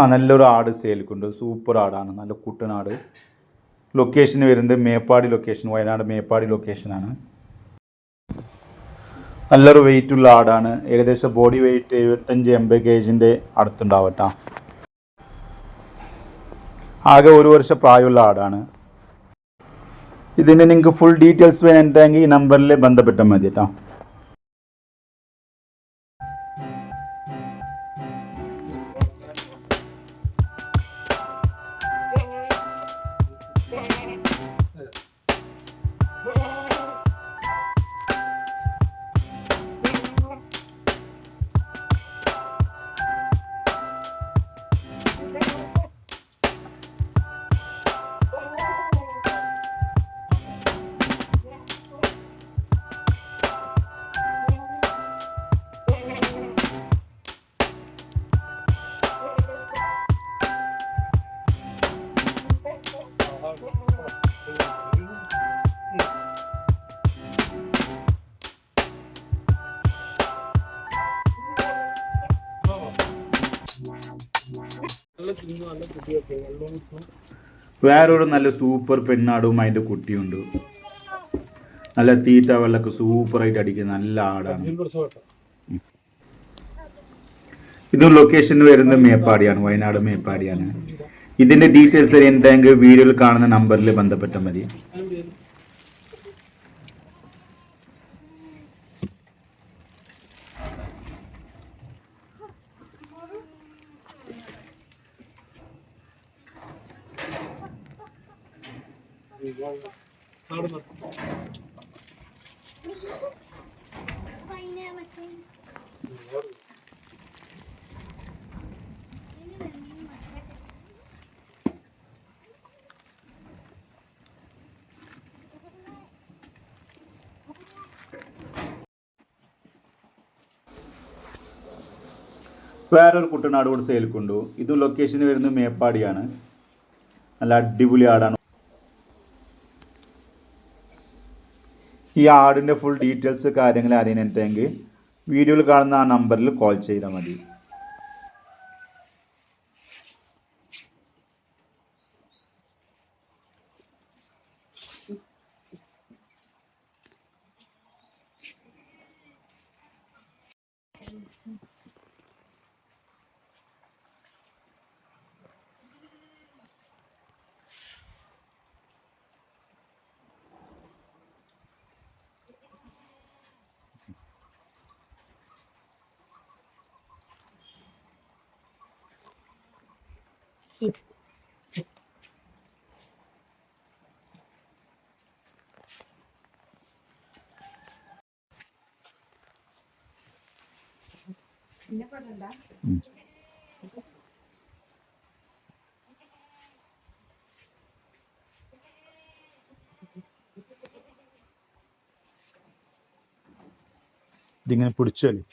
ആ നല്ലൊരു ആട് സെയിൽക്കുണ്ട് സൂപ്പർ ആടാണ്. നല്ല കുട്ടനാട്. ലൊക്കേഷൻ വരുന്നത് മേപ്പാടി ലൊക്കേഷൻ വയനാട് മേപ്പാടി ലൊക്കേഷനാണ് നല്ലൊരു ഉള്ള ആടാണ്. ഏകദേശം ബോഡി വെയിറ്റ് എഴുപത്തഞ്ച് എൺപത് കെ ജിന്റെ അടുത്തുണ്ടാവട്ടാ. ആകെ ഒരു വർഷ പ്രായമുള്ള ആടാണ്. ഇതിന് നിങ്ങൾക്ക് ഫുൾ ഡീറ്റെയിൽസ് വേണമെങ്കിൽ ഈ നമ്പറിൽ ബന്ധപ്പെട്ടാൽ മതി കേട്ടോ വേറൊരു നല്ല സൂപ്പർ പെണ്ണാടും അതിന്റെ കുട്ടിയുണ്ട്. നല്ല തീറ്റ സൂപ്പർ ആയിട്ട് അടിക്കുന്ന നല്ല ആടാണ്. ഇത് ലൊക്കേഷൻ വരുന്നത് മേപ്പാടിയാണ് വയനാട് മേപ്പാടിയാണ്. ഇതിന്റെ ഡീറ്റെയിൽസ് എന്തെങ്കിലും വീഡിയോയിൽ കാണുന്ന നമ്പറിൽ ബന്ധപ്പെട്ടാൽ മതി. വേറൊരു കുട്ടനാട് കൂടെ സെയിൽക്കുണ്ടു ഇത് ലൊക്കേഷൻ വരുന്നത് മേപ്പാടിയാണ്. നല്ല അടിപൊളി ആടാണ്. ഈ ആടിന്റെ ഫുൾ ഡീറ്റെയിൽസ് കാര്യങ്ങൾ അറിയാനെങ്കിൽ വീഡിയോയിൽ കാണുന്ന ആ നമ്പറിൽ കോൾ ചെയ്താൽ മതി. ഇതിങ്ങനെ പിടിച്ചല്ലേ